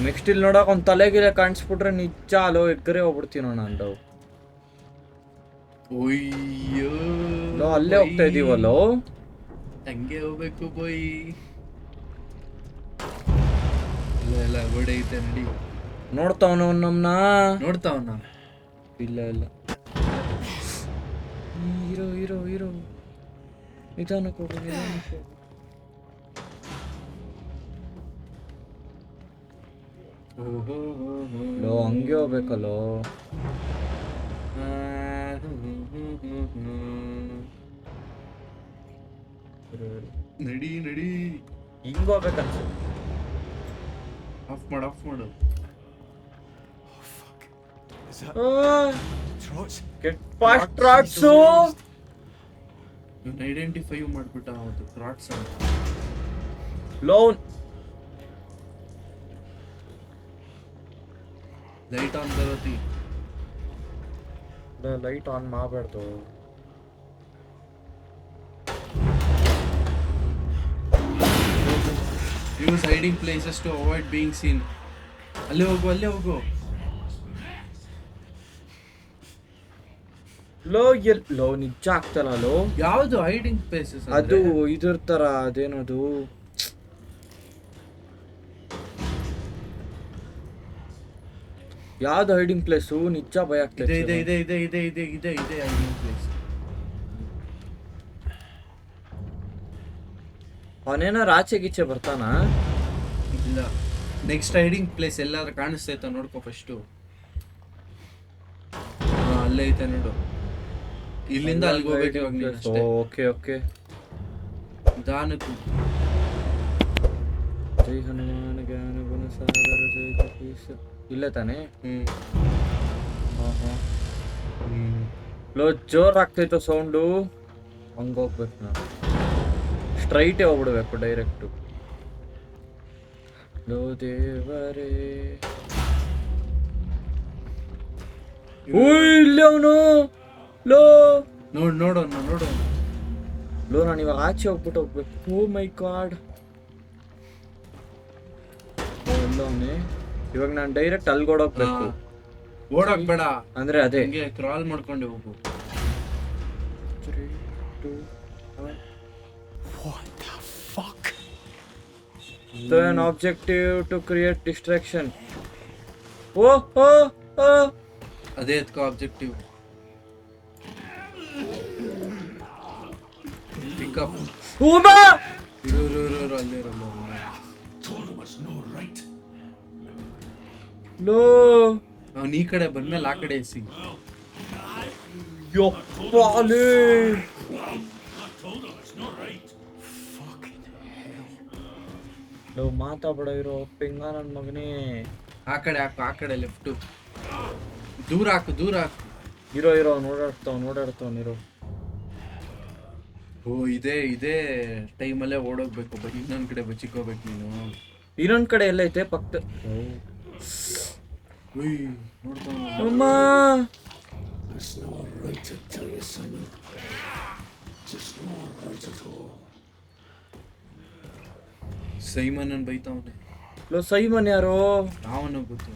Next ಇಲ್ಲಿ ನೋಡಕ್ ಒಂದ್ ತಲೆಗಿಲೆ ಕಾಣಿಸ್ಬಿಟ್ರೆ ನಿಜ ಅಲೋ ಎಗ್ಗರೆ ಹೋಗ್ಬಿಡ್ತೀನೋ ನಾನು. ಅಯ್ಯೋ. ಲೋ ಅಲ್ಲೇ ಹೋಗ್ತಾ ಇದೀವಲ್ಲೋ? ಹಂಗೆ ಹೋಗ್ಬೇಕು ಬೈ. ಇಲ್ಲ ಇಲ್ಲ ಗೋಡೆ ಐತೆ ನಡಿ. ನೋಡ್ತಾವನ ನಮ್ನ? ನೋಡ್ತಾವನ ಇಲ್ಲ ಇಲ್ಲ. Hero hero hero. ನಿಧಾನಕ್ಕೆ ಹೋಗು ನಿಧಾನಕ್ಕೆ ಲೋ ಹಂಗೆ ಹೋಗ್ಬೇಕಲ್ಲೋ. ನಡಿ ನಡಿ. ಹಿಂಗ್ ಹೋಗ್ಬೇಕನ್ಸ. ಆಫ್ ಮಾಡು ಆಫ್ ಮಾಡು. ಫಾಸ್ಟ್ ಟ್ರಾಟ್ಸು ಇವ್ನ ಐಡೆಂಟಿಫೈ ಮಾಡ್ಬಿಟ್ಟ ರಾಟ್ಸ್ ಅಂತ. ಲೋನ್ ಲೈಟ್ ಆನ್ ಬರತಿ ಲೈಟ್ ಆನ್ ಮಾಡಬಾರ್ದು use hiding places to avoid being seen ಅಲ್ಲೇ ಹೋಗು ಅಲ್ಲೇ ಹೋಗು ಲೋ ಎಲ್ ಲೋ ನಿಜ ಆಗ್ತಲ್ಲ ಲೋ ಯಾವುದು ಹೈಡಿಂಗ್ ಪ್ಲೇಸಸ್ ಅದು ಇದ್ರ ತರ ಅದೇನದು ಯಾವ್ದು ಹೈಡಿಂಗ್ ಪ್ಲೇಸು ನಿಜ ಭಯ ಆಗ್ತದೆ ಇದೆ ಇದೆ ಇದೆ ಇದೆ ಇದೆ ಇದೆ ಇದೆ ಹೈಡಿಂಗ್ ಪ್ಲೇಸ್ ಅವನೇನಾರ ಆಚೆ ಗೀಚೆ ಬರ್ತಾನ? ಇಲ್ಲ. ನೆಕ್ಸ್ಟ್ ಹೈಡಿಂಗ್ ಪ್ಲೇಸ್ ಎಲ್ಲಾದ್ರೂ ಕಾಣಿಸ್ತೈತ ನೋಡ್ಕೊ ಫಸ್ಟು ಅಲ್ಲೇ ಐತೆ ನೋಡು. ಇಲ್ಲಿಂದ ಅಲ್ಲಿಗೆ ಹೋಗ್ಬೇಕು ಇವಾಗ ನೀನು ಅಷ್ಟೇ. Okay okay. ದಾನಕ್ಕೆ. ಜೈ ಹನುಮಾನ ಜ್ಞಾನ ಗುಣ ಸಾಗರ ಜೈ ಕಪೀಶ ಇಲ್ಲೇ ತಾನೆ? ಲೋ ಜೋರ್ ಆಗ್ತೈತೋ ಸೌಂಡು ಹಂಗ ಹೋಗ್ಬೇಕು ನಾವು ಸ್ಟ್ರೈಟೇ ಹೋಗ್ಬಿಡ್ಬೇಕು ಡೈರೆಕ್ಟು ಲೋ ದೇವರೇ. ಓ ಇಲ್ಲೇ ಅವನು. ಲೋ. ನೋಡ್ ನೋಡೋಣ ನೋಡೋಣ ಲೋ ನಾನು ಇವಾಗ ಆಚೆ ಹೋಗ್ಬಿಟ್ಟು ಹೋಗ್ಬೇಕು. ಓ ಮೈ ಗಾಡ್. ಓ ಅವನೇ. ಇವಾಗ ನಾನು ಡೈರೆಕ್ಟ್ ಅಲ್ಗೋಡೋಗ್ಬೇಕು ಓಡೋಕ್ ಬೇಡ. ಅಂದ್ರೆ ಅದೇ. ಹಂಗೆ ಕ್ರಾಲ್ ಮಾಡ್ಕೊಂಡು ಹೋಗು. So an objective to create distraction. Oh, oh, oh. ಅದೇ ಎತ್ಕೋ ಆಬ್ಜೆಕ್ಟಿವ್ ಪಿಕಪ್ ಓಮಾ ಇರು ಇರು ಇರು ಇರು ಅಲ್ಲೇ ಇರಲ್ಲ No. ಅವ್ನು ಈ ಕಡೆ ಬಂದ್ಮೇಲೆ ಆ ಕಡೆ ಎಸಿ. ಯಪ್ಪಾಲೆ ಲೋ. ಮಾತಾಡೋ ಇರೋ ಪಿಂಗ ನನ್ನ ಮಗನೇ. ಆ ಕಡೆ ಹಾಕು ಆ ಕಡೆ ಲೆಫ್ಟ್. ದೂರ ಹಾಕು ದೂರ ಹಾಕು. ಇರೋ ಇರೋ ನೋಡಾಡ್ತಾವ್ ನೋಡಾಡ್ತಾವ್ ಓ ಇದೇ ಇದೇ ಟೈಮಲ್ಲೇ ಓಡೋಗ್ಬೇಕು ಬಟ್ ಇನ್ನೊಂದ್ ಕಡೆ ಬಚ್ಚಿಕೋಬೇಕು ನೀನು. ಇನ್ನೊಂದ್ ಕಡೆ ಎಲ್ಲೈತೆ ಪಕ್ಕ ಉಯ್ at ಅಮ್ಮ. ಸೈಮನ್ ಬೈತಾವನೆ. ಲೋ ಸೈಮನ್ ಯಾರೋ? ನಾವನ್ನ ಗೊತ್ತು.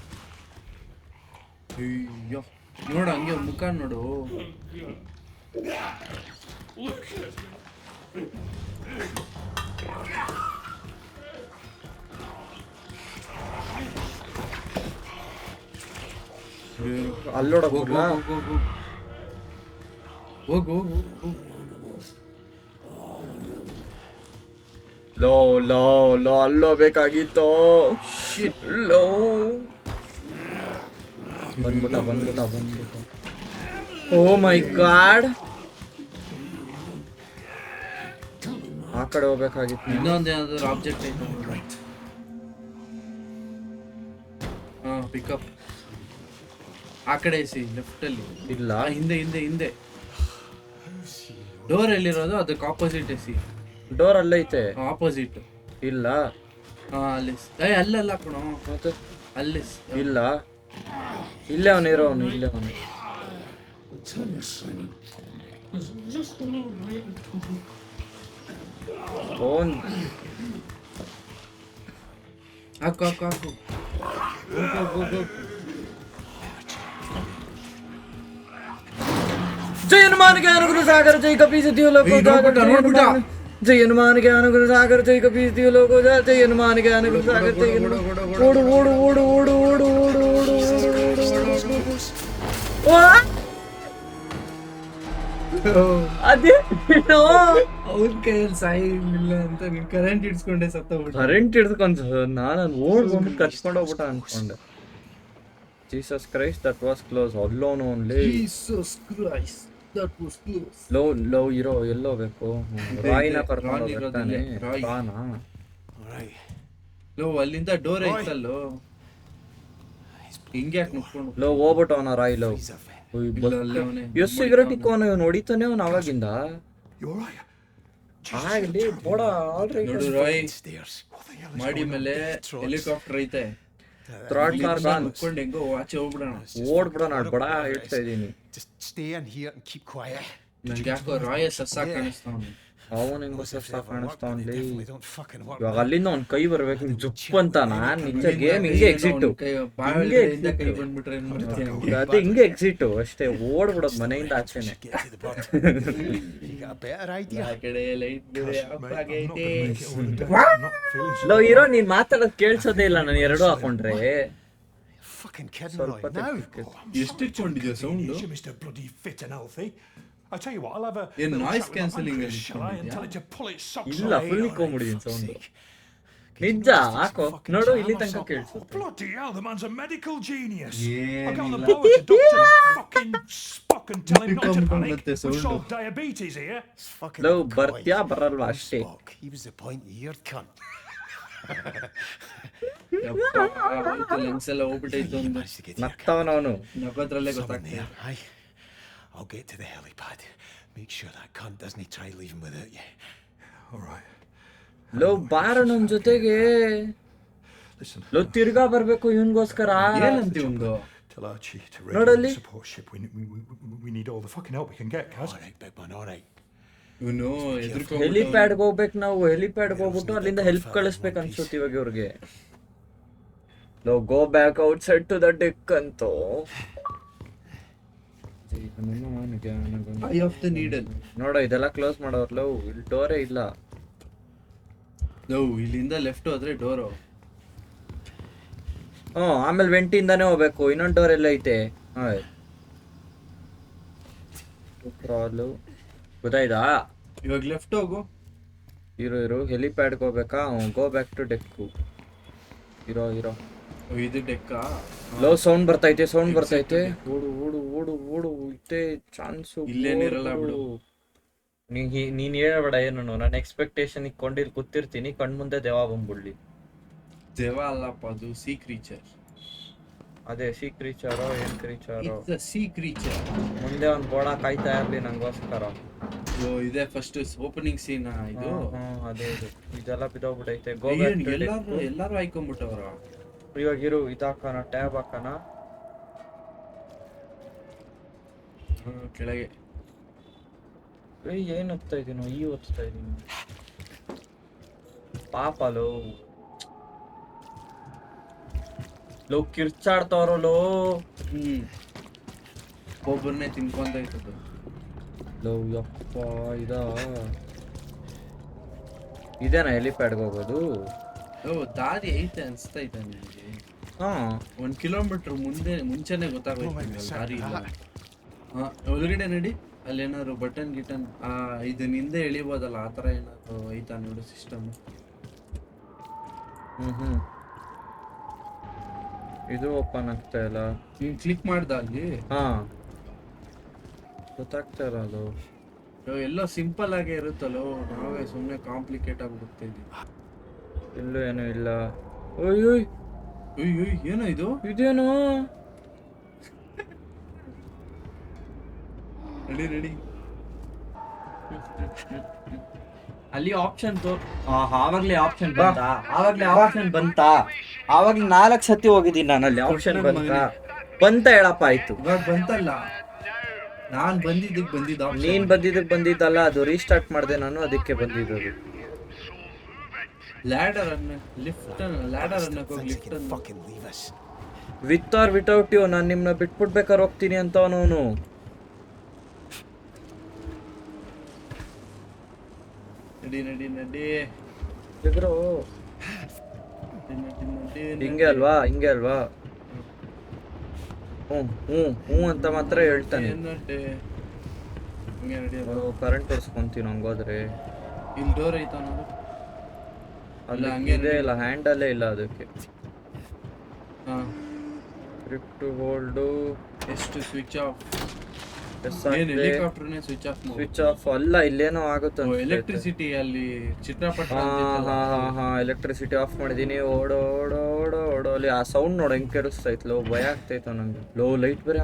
ಅಯ್ಯೋ ನೋಡು ಹಂಗೆ ಮುಖ ನೋಡು. ಅಲ್ಲೋಡಕ್ ಹೋಗು ಹೋಗ್ಲಾ ಹೋಗು ಹೋಗು ಹೋಗು ಹೋಗು ಲೋ ಲೋ ಲೋ, ಅಲ್ಲೋ ಬೇಕಾಗಿತ್ತು. ಲೋ. ಬಂದ್ಬಿಟ್ಟ ಬಂದ್ಬಿಟ್ಟ ಬಂದ್ಬಿಟ್ಟ. Oh my god. ಆ ಕಡೆ ಹೋಗ್ಬೇಕಾಗಿತ್ತು ನೀನು. ಇನ್ನೊಂದು ಏನಾದ್ರು ಆಬ್ಜೆಕ್ಟ್ ಐತೆ ಹಾ ಪಿಕಪ್ ಆ ಕಡೆ ಎಸಿ ಲೆಫ್ಟ್ ಅಲ್ಲಿ. ಇಲ್ಲ. ಹಿಂದೆ ಹಿಂದೆ ಹಿಂದೆ. ಡೋರ್ ಎಲ್ಲಿರೋದು? ಅದಕ್ಕೆ ಆಪೋಸಿಟ್ ಸಿ. ಡೋರ್ ಅಲ್ಲೈತೆ ಆಪೋಸಿಟ್ ಇಲ್ಲ. ಹಾ ಅಲ್ಲಿ ಸ್- ಏ ಅಲ್ಲಲ್ಲ ಕಣೋ. ಮತ್ತೆ? ಅಲ್ಲಿ ಇಲ್ಲ. ಇಲ್ಲೇ ಅವನು ಇರೋವನು ಇಲ್ಲೇ ಅವನು. ಹಾಕು ಹಾಕು ಹಾಕು. ಜೈ ಹನುಮಾನಿಗೆ ಸಾಗರ ಜೈ ಕಪಿ ಸುದ್ದಿಯು ಲೋಕ ಜೈ ಹನುಮಾನಿಗೆ ಅನುಗುಣ ಸಾಗರ ಜೈ ಕಪಿ ಸುದ್ದಿಯು ಜೈ ಹನುಮಾನ ಅನುಗುಣ ಸಾಗರ ಜೈ ಓಡು ಓಡು ಓಡು ಓಡು ಓಡು ಓಡು ಓಡು ಓಡು ಅಂತ ಕರೆಂಟ್ ಹಿಡ್ಸ್ಕೊಂಡೆ ಸತ್ತೋಗ್ಬಿಟ್ಟು ಕರೆಂಟ್ ಹಿಡ್ಸ್ಕೊಂಡ್ ನಾನು ನೋಡ್ಕೊಂಡು ಕಚ್ಕೊಂಡು ಹೋಗ್ಬಿಟ್ಟ ಅನ್ಕೊಂಡೆ Jesus Christ that was close Alone only Jesus Christ that was close low ಲೋ ಇರೋ ಎಲ್ಲೋ ಬೇಕು. ರಾಯ್ನ ಕರ್ಕೊಂಡು ಹೋಗ್ತಾನೆ. ಲೋ ಅಲ್ಲಿಂದ ಡೋರ್ ಐತಲ್ಲೋ? ಹಿಂಗೆ ಯಾಕೆ ಲೋ ಹೋಗ್ಬಿಟ್ಟು ಅವನ. ರಾಯ್ ಲವ್ ಎಸ್ ಸಿಗರೇಟ್ ಇಕ್ಕೋನ ಇವನು ಹೊಡಿತಾನೆ ಅವ್ನು ಅವಾಗಿಂದ ಆಗ್ಲಿ ಬೋಡ ಆಲ್ರೆಡಿ ರಾಯ್. ಮಾಡಿ ಮೇಲೆ ಹೆಲಿಕಾಪ್ಟರ್ ಐತೆ. ಥ್ರಾಟ್ ಕಾರ್ ಗಾನ್ ನುಗ್ಕೊಂಡು ಹೆಂಗೋ ಆಚೆ ಹೋಗ್ಬಿಡೋಣ ಓಡ್ಬಿಡೋಣ ಬಡ ಇಡ್ತಾ ಇದೀನಿ Just stay in here and keep quiet. ನಂಗೆ ಯಾಕೋ ರಾಯ ಸಸ್ಸ ಕಾಣಿಸ್ತಾವನು ಅವನು ಹೆಂಗೋ ಕಾಣಿಸ್ತಾವನ್ಲಿ Definitely don't ಇವಾಗ ಅಲ್ಲಿಂದ ಅವ್ನ್ ಕೈ ಬರ್ಬೇಕು ಹಿಂಗ್ ಜುಪ್ ಅಂತಾನ ನಿಜ ಗೇಮ್ ಹಿಂಗೆ ಎಕ್ಸಿಟ್ ಮಾಡ್ತೀಯ ಅದೇ ಹಿಂಗೆ ಎಕ್ಸಿಟ್ ಅಷ್ಟೇ ಓಡ್ಬಿಡೋದು ಮನೆಯಿಂದ ಆಚೆನೆ Get to the bird. you got a better ಆ idea? ಕಡೆ ಲೈಟ್ ಬಿಡಿ ಅಪ್ಪಾಗೈತೆ ಲೋ ಇರೋ ನೀನ್ ಮಾತಾಡೋದ್ ಕೇಳ್ಸೋದೇ ಇಲ್ಲ ನಾನು ಎರಡು ಹಾಕೊಂಡ್ರೆ. ಎಷ್ಟು ಇಟ್ಕೊಂಡಿದ್ಯಾ sound I tell you what, I'll have a cancelling pancreas, is shall I, and tell it to pull its socks ಇಲ್ಲ away. ಫುಲ್ ಸೌಂಡ್ ನಿಜ ಹಾಕೋ ನೋಡು ಇಲ್ಲಿ ತನಕ ಕೇಳಿಸುತ್ತೆ Bloody hell, the man's a medical genius. Yeah, I got on the power to doctor fucking Spock and tell him not to panic. solved diabetes here. It's fucking ಬರ್ತ್ಯಾ ಬರಲ್ವಾ ಅಷ್ಟೇ Spock. He was the point of your cunt. Lungs ಎಲ್ಲ ಹೋಗ್ಬಿಟ್ಟೈತು You ಒಂದು managed to get your cunt. ನಗೋದ್ರಲ್ಲೇ Someone aye. I'll get to the helipad. Make sure that cunt doesn't try leaving without you. All right. ಲೋ ಬಾರ ನಮ್ ಜೊತೆಗೆ Listen, low ತಿರ್ಗಾ ಬರ್ಬೇಕು ಇವನ್ಗೋಸ್ಕರ ಏನಂತ ಒಂದು tell Archie to only- the support ship. We, we, we, we need all the fucking help we can get, Kaz. All right, big man, all right. ಇವನು helipad ಹೋಗ್ಬೇಕು ನಾವು ಹೆಲಿಪ್ಯಾಡ್ ಹೋಗ್ಬಿಟ್ಟು ಅಲ್ಲಿಂದ ಹೆಲ್ಪ್ ಕಳಿಸ್ಬೇಕು ಅನ್ಸುತ್ತೆ ಇವಾಗ ಇವ್ರಿಗೆ low go back outside to the deck ಅಂತೂ ಐ ಆಫ್ ದ ನೀಡಲ್ ನೋಡ ಇದೆಲ್ಲ ಕ್ಲೋಸ್ ಮಾಡೋರ್ ಲವ್ ಇಲ್ಲಿ ಡೋರೇ ಇಲ್ಲ. ಲವ್ ಇಲ್ಲಿಂದ ಲೆಫ್ಟ್ ಹೋದ್ರೆ ಡೋರು ಹ್ಞೂ ಆಮೇಲೆ ವೆಂಟಿಂದಾನೇ ಹೋಗ್ಬೇಕು. ಇನ್ನೊಂದು ಡೋರ್ ಎಲ್ಲ ಐತೆ. ಪ್ರಾಬ್ಲಮ್ ಗೊತ್ತಾಯ್ತಾ? ಇವಾಗ ಲೆಫ್ಟ್ ಹೋಗು. ಇರು ಇರು. ಹೆಲಿಪ್ಯಾಡ್ಗೆ ಹೋಗ್ಬೇಕಾ? ಗೋ ಬ್ಯಾಕ್ ಟು ಡೆಕ್ಕು ಇರೋ ಇರೋ. ಇದು ಡೆಕ್ಕಾ. ಲೋ ಸೌಂಡ್ ಬರ್ತೈತೆ ಸೌಂಡ್ ಬರ್ತೈತೆ. ಓಡು ಓಡು ಓಡು ಓಡು ಇತ್ತೆ ಚಾನ್ಸ್ ಇಲ್ಲೇನಿರಲ್ಲ ಬಿಡು. ನೀ ನೀನ್ ಹೇಳಬೇಡ ಏನು ನನ್ನ ಎಕ್ಸ್ಪೆಕ್ಟೇಷನ್ ಕೊಂಡಿಲ್ ಕೂತಿರ್ತೀನಿ ಕಣ್ಮುಂದೆ ದೇವ ಬಂದ್ಬಿಡ್ಲಿ. ದೇವ ಅಲ್ಲಪ್ಪ ಅದು ಸೀ ಕ್ರೀಚರ್ ಅದೇ ಸೀ ಕ್ರೀಚರೋ ಏನ್ ಕ್ರೀಚರೋ ಸೀ ಕ್ರೀಚರ್ ಮುಂದೆ ಒಂದ್ ಬೋಡ ಕಾಯ್ತಾ ಇರ್ಲಿ ನಂಗೋಸ್ಕರ. ಓ ಇದೆ ಫಸ್ಟ್ ಓಪನಿಂಗ್ ಸೀನ್ ಇದು? ಅದೇ ಇದು. ಇದೆಲ್ಲ ಬಿದ್ದೋಗ್ಬಿಟ್ಟೈತೆ ಗೋ ಏನ್ ಎಲ್ಲಾರು ಎಲ್ಲಾರು ಆಯ್ಕೊಂಡ್ಬಿಟ್ಟವ್ರ? ಇವಾಗ ಇರು ಇದಾಕೋಣ ಟ್ಯಾಬ್ ಹಾಕೋಣ ಕೆಳಗೆ. ಏನ್ ಓದ್ತಾ ಇದೀನೋ ಈ ಓದ್ತಾ ಇದೀನಿ. ಪಾಪ ಲೋ ಲೋ ಕಿರ್ಚಾಡ್ತಾವ್ರ ಲೋ ಹ್ಮ್. ಒಬ್ಬರನ್ನೇ ತಿನ್ಕೊಂತ ಇರ್ತದೆ ಲೋ ಯಪ್ಪ ಇದ. ಇದೇನಾ ಹೆಲಿಪ್ಯಾಡ್ಗೆ ಹೋಗೋದು? ಓ ದಾರಿ ಐತೆ ಅನ್ಸ್ತೈತೆ ನಿಮಗೆ. ಹಾ ಒಂದ್ ಕಿಲೋಮೀಟರ್ ಮುಂದೆ ಮುಂಚೆನೆ ಗೊತ್ತಾಗೋಯ್ತು ಅಲ್ಲಿ ದಾರಿ ಇಲ್ಲ ಹಾ ಒಳಗಡೆ ನಡಿ. ಅಲ್ಲಿ ಏನಾದ್ರು ಬಟನ್ ಗಿಟನ್ ಆ ಇದು ಹಿಂದೆ ಎಳಿಬೋದಲ್ಲ ಆ ಥರ ಏನಾದ್ರು ಐತಾ ನೋಡು ಸಿಸ್ಟಮ್ ಹ್ಮ್ ಹ್ಮ್. ಇದು ಓಪನ್ ಆಗ್ತಾ ಇಲ್ಲ. ನೀನ್ ಕ್ಲಿಕ್ ಮಾಡ್ದ ಅಲ್ಲಿ? ಹಾ. ಗೊತ್ತಾಗ್ತಾ ಇಲ್ಲ ಅದು. ಎಲ್ಲ ಸಿಂಪಲ್ ಆಗೇ ಇರುತ್ತಲ್ಲೋ ನಾವೇ ಸುಮ್ಮನೆ ಕಾಂಪ್ಲಿಕೇಟ್ ಆಗಿ ಆಗ್ಬಿಡ್ತೀವಿ ಇಲ್ಲೂ ಏನೂ ಇಲ್ಲ. ಓಯ್ ಓಯ್. ಅಯ್ಯೋ ಏನೋ ಇದು? ಇದೇನೋ? ರೆಡಿ ರೆಡಿ ಅಲ್ಲಿ ಆಪ್ಷನ್ ತೋ. ಆವಾಗ್ಲೇ ಆಪ್ಷನ್ ಬಂತಾ? ಆವಾಗ್ಲೇ ಆಪ್ಷನ್ ಬಂತಾ? ಆವಾಗ್ಲೇ ನಾಲ್ಕು ಸತಿ ಹೋಗಿದ್ದೀನಿ ನಾನು ಅಲ್ಲಿ. ಆಪ್ಷನ್ ಬಂತ? ಬಂತಾ ಹೇಳಪ್ಪ ಆಯ್ತು. ಇವಾಗ ಬಂತಲ್ಲ? ನಾನ್ ಬಂದಿದ್ದಕ್ಕೆ ಬಂದಿದ್ದ ನೀನು ನೀನ್ ಬಂದಿದ್ದಕ್ಕೆ ಬಂದಿದ್ದಲ್ಲ ಅದು ರೀಸ್ಟಾರ್ಟ್ ಮಾಡಿದೆ ನಾನು ಅದಕ್ಕೆ ಬಂದಿದ್ದು ಲ್ಯಾಡರ್ ಅನ್ನ ಲಿಫ್ಟ್ ಲ್ಯಾಡರ್ ಅನ್ನ ಅನ್ನಕ್ಕೆ ಹೋಗಿ lift fucking leave us. With or without you ನಾನು ನಿಮ್ಮನ್ನ ಬಿಟ್ಬಿಡ್ಬೇಕಾದ್ರೆ ಹೋಗ್ತೀನಿ ಅಂತ ಅವನು ನಡಿ ನಡಿ ನಡಿ. ನಡಿ ಹಿಂಗೆ ಅಲ್ವಾ ಹಿಂಗೆ ಅಲ್ವಾ? ಹ್ಞೂ ಹ್ಞೂ ಹ್ಞೂ ಅಂತ ಮಾತ್ರ ಹೇಳ್ತಾನೆ. ನಡಿ ಹಿಂಗೆ ನಡಿ ಕರೆಂಟ್ ತೋರಿಸ್ಕೊಂತೀನಿ ಹಂಗೋದ್ರೆ. ಇಲ್ಲಿ ಡೋರ್ ಐತ ನೋಡು. ಅಲ್ಲಿ ಹಂಗೆ ಇದೆ ಇಲ್ಲ ಹ್ಯಾಂಡಲ್ಲೇ ಇಲ್ಲ ಅದಕ್ಕೆ. ಹಾ. ಸ್ಕ್ರಿಪ್ಟ್ ಹೋಲ್ಡು ಎಷ್ಟು switch off switch off switch off ಅಲ್ಲ ಇಲ್ಲೇನೋ ಆಗುತ್ತೆ. ಎಲೆಕ್ಟ್ರಿಸಿಟಿ ಅಲ್ಲಿ ಚಿತ್ರಪಟ ಹಾ ಹಾ ಹಾ ಹಾ ಎಲೆಕ್ಟ್ರಿಸಿಟಿ ಆಫ್ ಮಾಡಿದೀನಿ. ಓಡೋ ಓಡೋ ಓಡೋ ಓಡೋ. ಅಲ್ಲಿ ಆ ಸೌಂಡ್ ನೋಡ ಹೆಂಗ್ ಕೆಡಿಸ್ತೈತ್ ಲೋ ಭಯ ಆಗ್ತೈತ ನಂಗೆ. ಲೋ ಲೈಟ್ ಬೇರೆ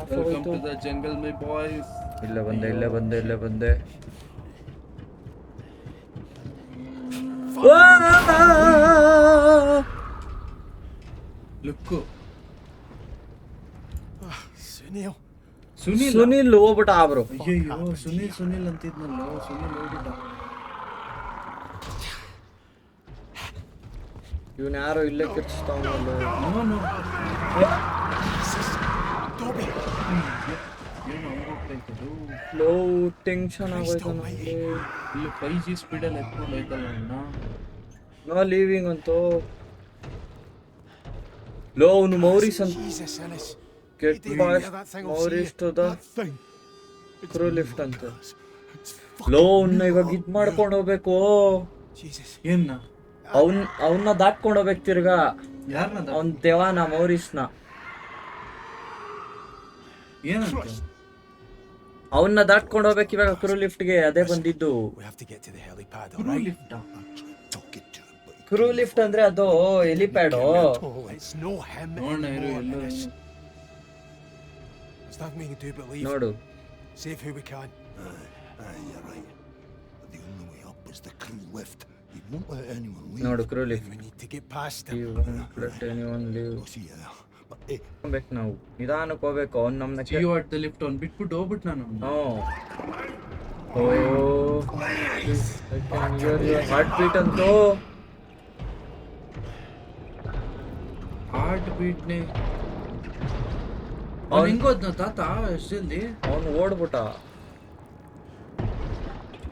ಜಂಗಲ್ ಮೈ ಬಾಯ್ಸ್ ಇಲ್ಲೇ ಬಂದೆ ಇಲ್ಲೇ ಬಂದೆ ಇಲ್ಲೇ ಬಂದೆ. Look Sunil. ಸುನಿಲ್ ಸುನಿಲ್ ಹೋಗ್ಬಿಟ್ಟ ಬ್ರೋ ಅಯ್ಯಯ್ಯೋ ಸುನಿಲ್ ಸುನಿಲ್ ಅಂತಿದ್ನಲ್ಲ ಸುನಿಲ್ ಹೋಗ್ಬಿಟ್ಟ ಇವನ್ ಯಾರೋ ಇಲ್ಲೇ ಕಿರ್ಚ್ತಾವನಲ್ಲ ಲೋ ಟೆನ್ಷನ್ ಆಗೋಯ್ತು ನನಗೆ ಇಲ್ಲಿ ಫೈವ್ ಜಿ ಸ್ಪೀಡಲ್ಲಿ ಎತ್ಕೊಂಡು ಹೋಯ್ತಲ್ಲ ಅಣ್ಣ? ನೋ ಲೀವಿಂಗ್ ಅಂತೂ. ಲೋ ಅವನು ಮೌರಿಸ್ ಅಂತ. On Maurice to the crew lift ಅಂತ. ಲೋ ಅವ್ನ ಇವಾಗ ಇದ್ ಮಾಡ್ಕೊಂಡು ಹೋಗ್ಬೇಕು. ಏನ್ನ ಅವನ್ ಅವನ್ನ ದಾಟ್ಕೊಂಡು ಹೋಗ್ಬೇಕು ತಿರ್ಗಾ. ಯಾರನ್ನ ಅವನ್ ದೇವಾನ ಮೌರಿಸ್ನ ಏನಂತ? ಅವನ್ನ ದಾಟ್ಕೊಂಡು ಹೋಗ್ಬೇಕು ಇವಾಗ ಕ್ರೂ ಲಿಫ್ಟ್ಗೆ ಅದೇ ಬಂದಿದ್ದು. ಕ್ರೂ ಲಿಫ್ಟ್ ಅಂದ್ರೆ ಅದು ಹೆಲಿಪ್ಯಾಡ್ ನೋಡು ನೋಡು. Crew lift let anyone leave ಹೋಗ್ಬೇಕು ನಾವು. ನಿಧಾನಕ್ಕೆ ಹೋಗ್ಬೇಕು. ಅವ್ನು ನಮ್ಮ ಜಿಯೋ ದ ಲಿಫ್ಟ್ ಅವ್ನು ಬಿಟ್ಬಿಟ್ಟು ಹೋಗ್ಬಿಟ್ಟು ನಾನು ಹಾರ್ಟ್ ಬೀಟ್ ಅಂತೂ. ಹಾರ್ಟ್ ಬೀಟ್ನೇ ಅವ್ನ್- ಅವ್ನು ಹೆಂಗೋದ್ನ ತಾತ ಎಷ್ಟು ಜಲ್ದಿ ಅವ್ನು ಓಡ್ಬಿಟ್ಟ.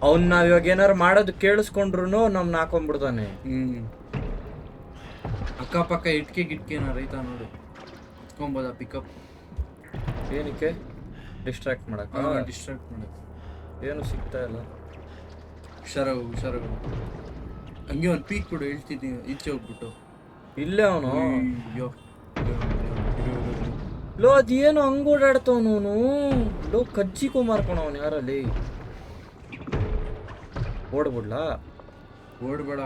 ಅವ್ನ್ ನಾವ್ ಇವಾಗ ಏನಾರು ಮಾಡೋದು ಕೇಳಿಸ್ಕೊಂಡ್ರು ನಮ್ನ ಹಾಕೊಂಡ್ಬಿಡ್ತಾನೆ ಹ್ಮ್. ಅಕ್ಕಪಕ್ಕ ಇಟ್ಕೆ ಗಿಟ್ಕೆ ಏನಾರ ಐತಾ ನೋಡು. ಇಟ್ಕೊಂಬೋದ ಪಿಕಪ್ ಏನಕ್ಕೆ? ಡಿಸ್ಟ್ರಾಕ್ಟ್ ಮಾಡಕ್ಕೆ? ಡಿಸ್ಟ್ರಾಕ್ಟ್ ಮಾಡಕ್ಕೆ. ಏನು ಸಿಗ್ತಾ ಇಲ್ಲ? ಹುಷಾರಾಗು ಹುಷಾರಾಗು. ಹಂಗೆ ಒಂದು ಪೀಕ್ ಕೊಡು ಹೇಳ್ತಿದ್ದೀನಿ ಈಚೆ ಹೋಗ್ಬಿಟ್ಟು. ಇಲ್ಲೇ ಅವನು? ಅಯ್ಯೋ. ಲೋ ಅದೇನು ಹಂಗ್ ಓಡಾಡ್ತವನು ಲೋ ಕಜ್ಜಿ ಕುಮಾರ್ ಅವನು ಯಾರಲ್ಲಿ? ಓಡ್ಬಿಡ್ಲಾ? ಓಡ್ಬೇಡ.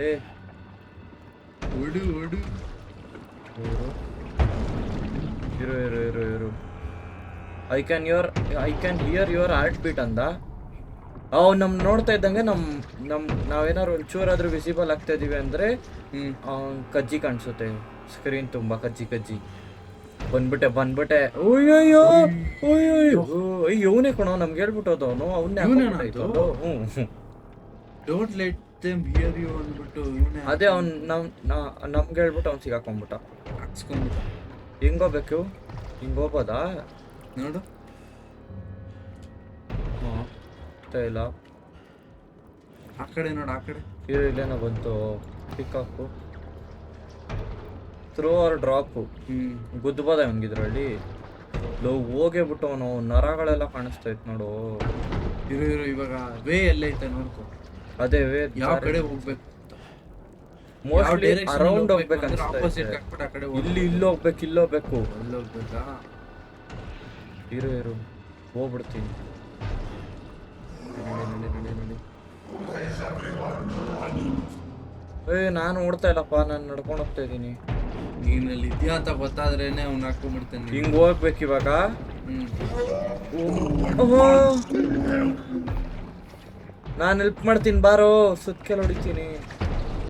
ಏ. ಓಡು ಓಡು. ಇರು ಇರು ಇರು ಇರು. I can your I can hear your heart beat ಅಂದ. ಅವ್ ನಮ್ ನೋಡ್ತಾ ಇದ್ದಂಗೆ ನಮ್ ನಮ್ ನಾವೇನಾದ್ರು ಒಂಚೂರಾದ್ರೂ ವಿಸಿಬಲ್ ಆಗ್ತಾ ಇದೀವಿ ಅಂದ್ರೆ ಅವ್ನ್ ಕಜ್ಜಿ ಕಾಣಿಸುತ್ತೆ. ಸ್ಕ್ರೀನ್ ತುಂಬಾ ಕಜ್ಜಿ ಕಜ್ಜಿ. ಬಂದ್ಬಿಟ್ಟೆ ಬಂದ್ಬಿಟ್ಟೆ. ಅಯ್ಯಯ್ಯೋ ಅಯ್ಯೋ. ಇವನೇ ಕಣೋ ನಮ್ಗೆ ಹೇಳ್ಬಿಟ್ಟೋದು ಅವನು. ಅವನ್ನೇ? ಹ್ಞೂ ಡೋಂಟ್ ಲೆಟ್ ಹಿಯರ್ ಯು ಅಂದ್ಬಿಟ್ಟು ಇವನೇ ಅದೇ ಅವ್ನು ನಮ್ ನಮ್ಗೆ ಹೇಳ್ಬಿಟ್ಟು ಅವ್ನು ಸಿಗಾಕೊಂಬಿಟ್ಟ ಹಾಕ್ಸ್ಕೊಂಡ್ಬಿಟ್ಟ. ಹೆಂಗೋಗ್ಬೇಕು ಹೋಗ್ಬೇಕು? ಹಿಂಗ್ ಹೋಗ್ಬೋದಾ? ನೋಡು. ಹಾಂ ಇಲ್ಲ. ಆ ಕಡೆ ನೋಡು ಆ ಕಡೆ. ಇರು ಇಲ್ಲೇನೋ ಬಂತು. ಪಿಕಪ್ಪು ಥ್ರೋ ಆರ್ ಡ್ರಾಪು ಹ್ಮ್. ಗುದ್ದಬೋದ ಅವನಿಗಿದ್ರಲ್ಲಿ ಲೋ ಹೋಗೇ ಬಿಟ್ಟು ಅವನು ನರಗಳೆಲ್ಲ ಕಾಣಿಸ್ತಾ ಇತ್ತು ನೋಡು. ಇರು ಇರು ಇವಾಗ ವೇ ಎಲ್ಲೈತೆ ನೋಡ್ಕೊ. ಅದೇ ಯಾವ ಕಡೆ ಹೋಗ್ಬೇಕು ಮೋಸ್ಟ್ಲಿ ಅರೌಂಡ್ ಹೋಗ್ಬೇಕು ಅನ್ಸುತ್ತೆ ಕಡೆ ಇಲ್ಲಿ ಇಲ್ಲಿ ಹೋಗ್ಬೇಕು ಇಲ್ಲಿ ಹೋಗ್ಬೇಕು. ಅಲ್ಲಿ ಹೋಗ್ಬೇಕಾ? ಇರು ಇರು. ಹೋಗ್ಬಿಡ್ತೀನಿ. ಏ ನಾನು ಓಡ್ತಾ ಇಲ್ಲಪ್ಪ ನಾನು ನಡ್ಕೊಂಡು ಹೋಗ್ತಾ ಇದ್ದೀನಿ. ನೀನು ಅಲ್ಲಿ ಇದೆಯಾ ಅಂತ ಗೊತ್ತಾದ್ರೇನೆ ಅವ್ನ ಹಾಕೊಂಡ್ಬಿಡ್ತೇನೆ ಹಿಂಗೆ ಹೋಗ್ಬೇಕು ಇವಾಗ? ಹ್ಮ್. ನಾನು ಹೆಲ್ಪ್ ಮಾಡ್ತೀನಿ ಬಾರೋ. ಸುತ್ಕೆಲ್ ಹೊಡಿತೀನಿ.